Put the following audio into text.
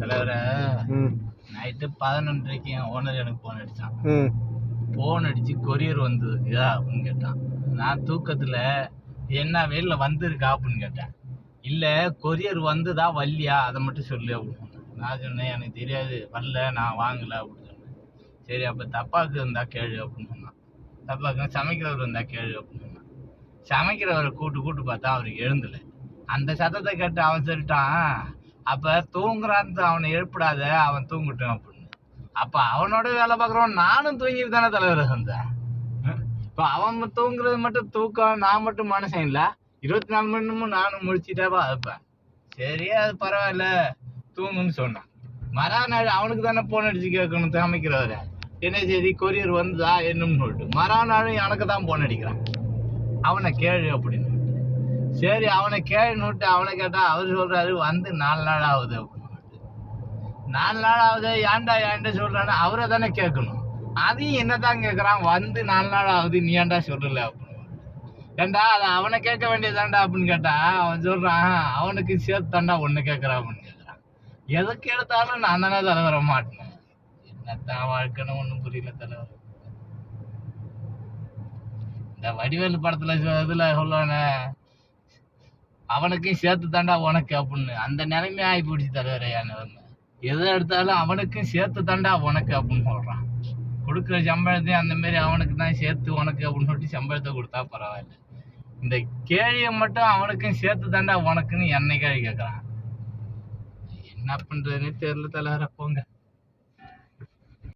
தலைவர night பதினொன்றரைக்கு என் owner எனக்கு ஃபோன் அடிச்சான். ம். ஃபோன் அடிச்சு கொரியர் வந்ததுக்குதா அப்படின்னு கேட்டான். நான் தூக்கத்துல என்ன வெளில வந்திருக்கா அப்படின்னு கேட்டேன். இல்ல கொரியர் வந்ததா வரலையா அதை மட்டும் சொல்லு அப்படின்னு சொன்னேன். நான் சொன்னேன் எனக்கு தெரியாது. வரல. நான் வாங்கல. அப்படின்னு சொன்னேன். சரி அப்ப தப்பாக்கு இருந்தா கேளு அப்படின்னு சொன்னான். தப்பாக்கு சமைக்கிறவர் இருந்தா கேளு அப்படின்னு சொன்னான். சமைக்கிறவரை கூட்டு கூட்டு பார்த்தா அவருக்கு எழுந்தல. அந்த சத்தத்தை கேட்டு அவன் சொல்லிட்டான் அப்ப தூங்குறான் அவனை எழுப்பிடாத அவன் தூங்கட்டும் அப்படின்னு. அப்ப அவனோட வேலை பார்க்குறவன் நானும் தூங்கிட்டு தானே தலைவர் இருந்தேன் இப்போ அவன் தூங்குறது மட்டும் தூக்கம் நான் மட்டும் மனுஷன் இல்ல. இருபத்தி நாலு மணி நேரமும் நானும் முடிச்சுட்டாவா இருப்பேன். சரி அது பரவாயில்ல தூங்குன்னு சொன்னான். மறுநாள் அவனுக்கு தானே போன் அடிச்சு கேட்கணும் சமைக்கிறவர என்ன சரி கொரியர் வந்ததா என்னன்னு சொல்லிட்டு. மறுநாளும் எனக்கு தான் போன் அடிக்கிறான். அவனை கேளு அப்படின்னு. சரி அவனை கேளுன்னு விட்டு அவனை கேட்டா அவர் சொல்றாரு வந்து நாலு நாள் ஆகுது அப்படின்னு. நாலு நாள் ஆகுது ஏன்டா ஏன்டா சொல்றான்னு அவரை தானே கேட்கணும். அதையும் என்னதான் கேட்கறான் வந்து நாலு நாள் ஆகுது நீ ஏன்டா சொல்லல அப்படின்னு. ஏன்டா அதை அவனை கேட்க வேண்டியதாண்டா அப்படின்னு கேட்டா அவன் சொல்றான் அவனுக்கு சேர்த்து தாண்டா ஒண்ணு கேட்கறான் அப்படின்னு கேட்கறான் எதுக்கு எடுத்தாலும் நான் தானே தலைவர மாட்டேன். என்னத்தான் வாழ்க்கைன்னு ஒன்றும் புரியல தலைவர். இந்த வடிவேலு படத்துல இதுல சொல்லுவானே அவனுக்கும் சேர்த்து தாண்டா உனக்கு அப்படின்னு. அந்த நிலைமை ஆகி போயிடுச்சு தலைவரே நிலைமை. எதை எடுத்தாலும் அவனுக்கும் சேர்த்து தாண்டா உனக்கு அப்படின்னு சொல்றான். கொடுக்குற சம்பளத்தையும் அந்த மாதிரி அவனுக்கு தான் சேர்த்து உனக்கு அப்படின்னு சொல்லிட்டு சம்பளத்தை கொடுத்தா பரவாயில்ல. இந்த கேழியை மட்டும் அவனுக்கும் சேர்த்து தாண்டா உனக்குன்னு என்னை கேள்வி கேட்கறான் என்ன பண்றதுன்னு தெரியல தலைவரை போங்க.